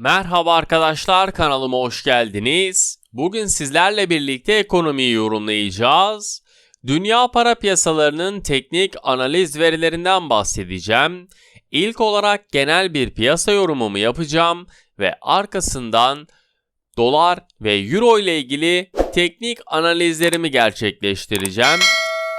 Merhaba arkadaşlar kanalıma hoş geldiniz. Bugün sizlerle birlikte ekonomiyi yorumlayacağız. Dünya para piyasalarının teknik analiz verilerinden bahsedeceğim. İlk olarak genel bir piyasa yorumumu yapacağım ve arkasından dolar ve euro ile ilgili teknik analizlerimi gerçekleştireceğim.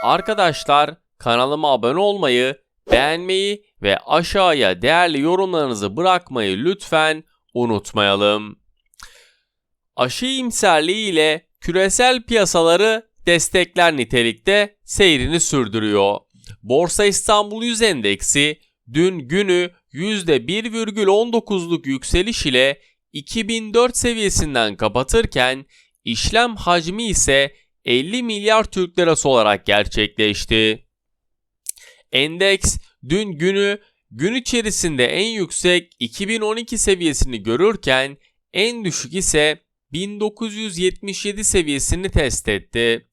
Arkadaşlar kanalıma abone olmayı, beğenmeyi ve aşağıya değerli yorumlarınızı bırakmayı lütfen unutmayalım. Aşı iyimserliği ile küresel piyasaları destekler nitelikte seyrini sürdürüyor. Borsa İstanbul 100 endeksi dün günü %1,19'luk yükseliş ile 2004 seviyesinden kapatırken işlem hacmi ise 50 milyar Türk lirası olarak gerçekleşti. Endeks dün günü gün içerisinde en yüksek 2012 seviyesini görürken en düşük ise 1977 seviyesini test etti.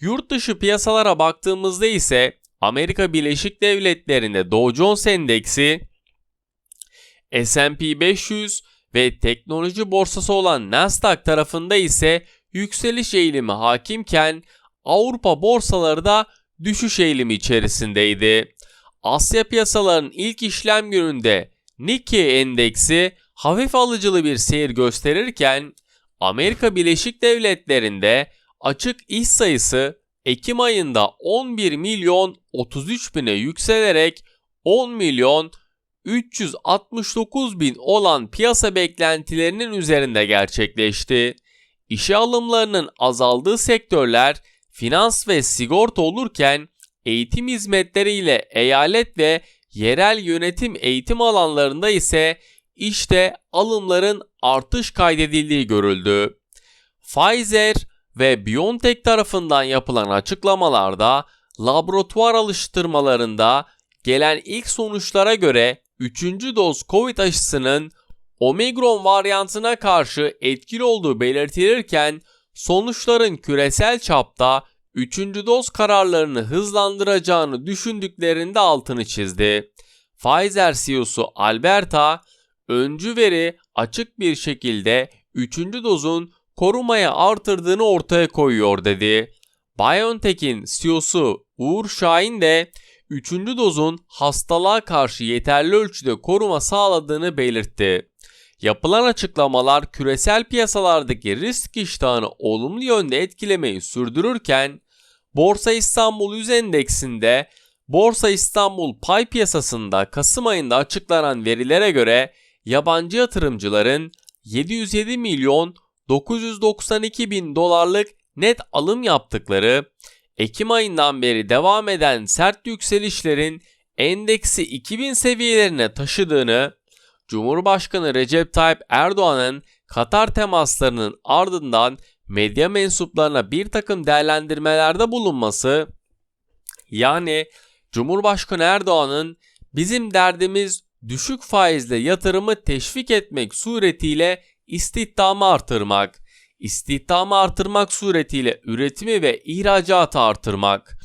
Yurt dışı piyasalara baktığımızda ise Amerika Birleşik Devletleri'nde Dow Jones Endeksi, S&P 500 ve teknoloji borsası olan Nasdaq tarafında ise yükseliş eğilimi hakimken Avrupa borsaları da düşüş eğilimi içerisindeydi. Asya piyasalarının ilk işlem gününde Nikkei endeksi hafif alıcılı bir seyir gösterirken Amerika Birleşik Devletleri'nde açık iş sayısı Ekim ayında 11 milyon 33 bine yükselerek 10 milyon 369 bin olan piyasa beklentilerinin üzerinde gerçekleşti. İşe alımlarının azaldığı sektörler finans ve sigorta olurken eğitim hizmetleri ile eyalet ve yerel yönetim eğitim alanlarında ise işte alımların artış kaydedildiği görüldü. Pfizer ve BioNTech tarafından yapılan açıklamalarda laboratuvar alıştırmalarında gelen ilk sonuçlara göre 3. doz Covid aşısının Omikron varyantına karşı etkili olduğu belirtilirken sonuçların küresel çapta 3. doz kararlarını hızlandıracağını düşündüklerinde altını çizdi. Pfizer CEO'su Alberta, öncü veri açık bir şekilde 3. dozun korumaya artırdığını ortaya koyuyor dedi. BioNTech'in CEO'su Uğur Şahin de 3. dozun hastalığa karşı yeterli ölçüde koruma sağladığını belirtti. Yapılan açıklamalar küresel piyasalardaki risk iştahını olumlu yönde etkilemeyi sürdürürken Borsa İstanbul 100 endeksinde Borsa İstanbul pay piyasasında Kasım ayında açıklanan verilere göre yabancı yatırımcıların 707 milyon 992 bin dolarlık net alım yaptıkları, Ekim ayından beri devam eden sert yükselişlerin endeksi 2000 seviyelerine taşıdığını, Cumhurbaşkanı Recep Tayyip Erdoğan'ın Katar temaslarının ardından medya mensuplarına bir takım değerlendirmelerde bulunması, yani Cumhurbaşkanı Erdoğan'ın bizim derdimiz düşük faizle yatırımı teşvik etmek suretiyle istihdamı artırmak, istihdamı artırmak suretiyle üretimi ve ihracatı artırmak.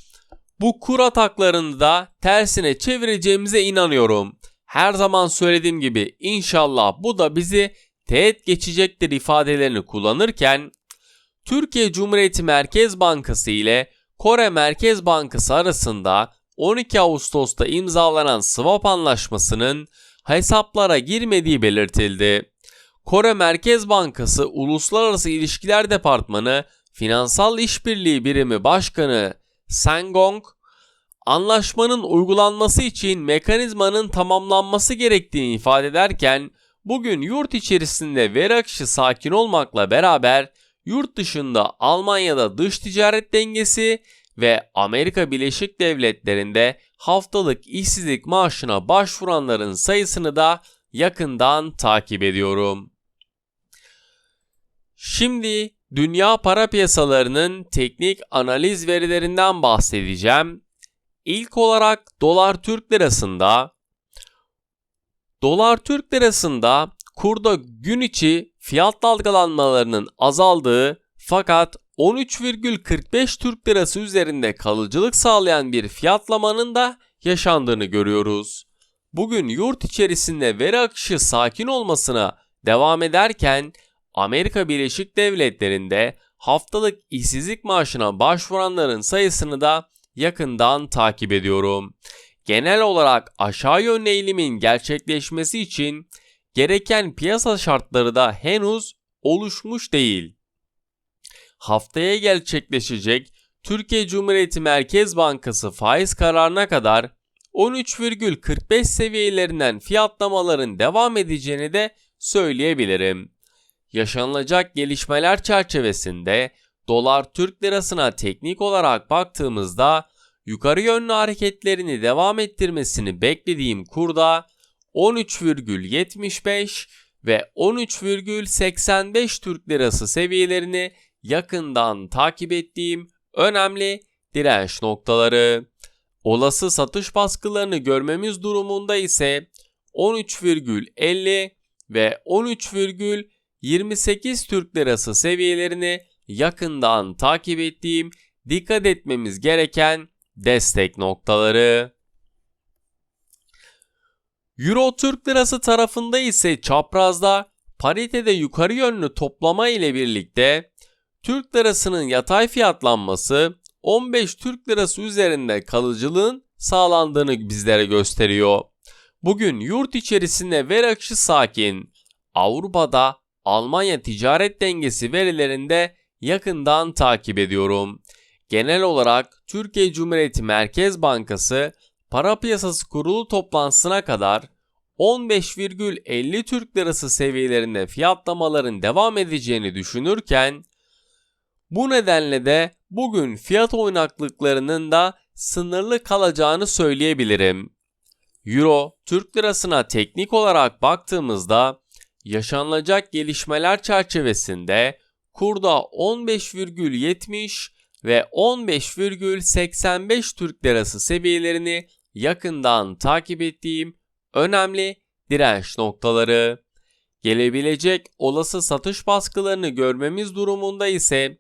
Bu kur ataklarını da tersine çevireceğimize inanıyorum. Her zaman söylediğim gibi inşallah bu da bizi teğet geçecektir ifadelerini kullanırken Türkiye Cumhuriyeti Merkez Bankası ile Kore Merkez Bankası arasında 12 Ağustos'ta imzalanan swap anlaşmasının hesaplara girmediği belirtildi. Kore Merkez Bankası Uluslararası İlişkiler Departmanı Finansal İşbirliği Birimi Başkanı Sangong, anlaşmanın uygulanması için mekanizmanın tamamlanması gerektiğini ifade ederken, bugün yurt içerisinde veri akışı sakin olmakla beraber yurt dışında Almanya'da dış ticaret dengesi ve Amerika Birleşik Devletleri'nde haftalık işsizlik maaşına başvuranların sayısını da yakından takip ediyorum. Şimdi dünya para piyasalarının teknik analiz verilerinden bahsedeceğim. İlk olarak dolar Türk lirasında Dolar Türk lirasında kurda gün içi fiyat dalgalanmalarının azaldığı fakat 13,45 Türk lirası üzerinde kalıcılık sağlayan bir fiyatlamanın da yaşandığını görüyoruz. Bugün yurt içerisinde veri akışı sakin olmasına devam ederken Amerika Birleşik Devletleri'nde haftalık işsizlik maaşına başvuranların sayısını da yakından takip ediyorum. Genel olarak aşağı yönlü eğilimin gerçekleşmesi için gereken piyasa şartları da henüz oluşmuş değil. Haftaya gerçekleşecek Türkiye Cumhuriyeti Merkez Bankası faiz kararına kadar 13,45 seviyelerinden fiyatlamaların devam edeceğini de söyleyebilirim. Yaşanılacak gelişmeler çerçevesinde dolar Türk lirasına teknik olarak baktığımızda yukarı yönlü hareketlerini devam ettirmesini beklediğim kurda 13,75 ve 13,85 Türk lirası seviyelerini yakından takip ettiğim önemli direnç noktaları. Olası satış baskılarını görmemiz durumunda ise 13,50 ve 13,28 Türk lirası seviyelerini yakından takip ettiğim dikkat etmemiz gereken destek noktaları. Euro Türk lirası tarafında ise çaprazda paritede yukarı yönlü toplama ile birlikte Türk lirasının yatay fiyatlanması 15 Türk lirası üzerinde kalıcılığın sağlandığını bizlere gösteriyor. Bugün yurt içerisinde ver akışı sakin. Avrupa'da Almanya ticaret dengesi verilerinde yakından takip ediyorum. Genel olarak Türkiye Cumhuriyeti Merkez Bankası para piyasası kurulu toplantısına kadar 15,50 Türk lirası seviyelerinde fiyatlamaların devam edeceğini düşünürken bu nedenle de bugün fiyat oynaklıklarının da sınırlı kalacağını söyleyebilirim. Euro, Türk lirasına teknik olarak baktığımızda yaşanılacak gelişmeler çerçevesinde kurda 15,70 ve 15,85 Türk lirası seviyelerini yakından takip ettiğim önemli direnç noktaları. Gelebilecek olası satış baskılarını görmemiz durumunda ise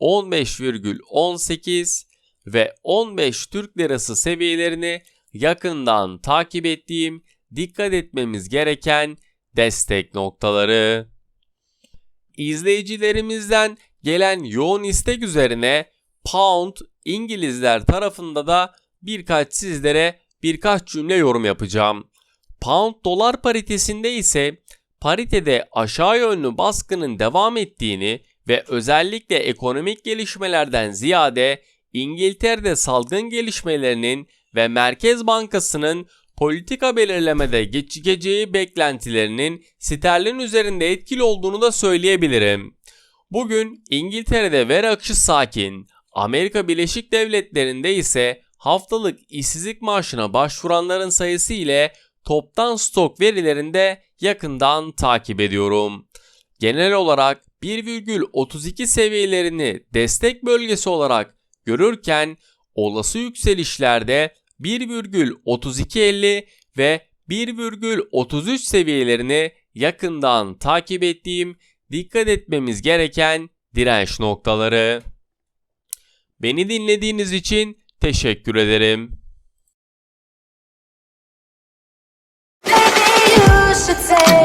15,18 ve 15 Türk lirası seviyelerini yakından takip ettiğim dikkat etmemiz gereken destek noktaları. İzleyicilerimizden gelen yoğun istek üzerine Pound İngilizler tarafında da birkaç sizlere birkaç cümle yorum yapacağım. Pound dolar paritesinde ise paritede aşağı yönlü baskının devam ettiğini ve özellikle ekonomik gelişmelerden ziyade İngiltere'de salgın gelişmelerinin ve Merkez Bankası'nın politika belirlemede geçeceği beklentilerinin sterlin üzerinde etkili olduğunu da söyleyebilirim. Bugün İngiltere'de ver akışı sakin, Amerika Birleşik Devletleri'nde ise haftalık işsizlik maaşına başvuranların sayısı ile toptan stok verilerinde yakından takip ediyorum. Genel olarak 1,32 seviyelerini destek bölgesi olarak görürken olası yükselişlerde 1,3250 ve 1,33 seviyelerini yakından takip ettiğim dikkat etmemiz gereken direnç noktaları. Beni dinlediğiniz için teşekkür ederim. Maybe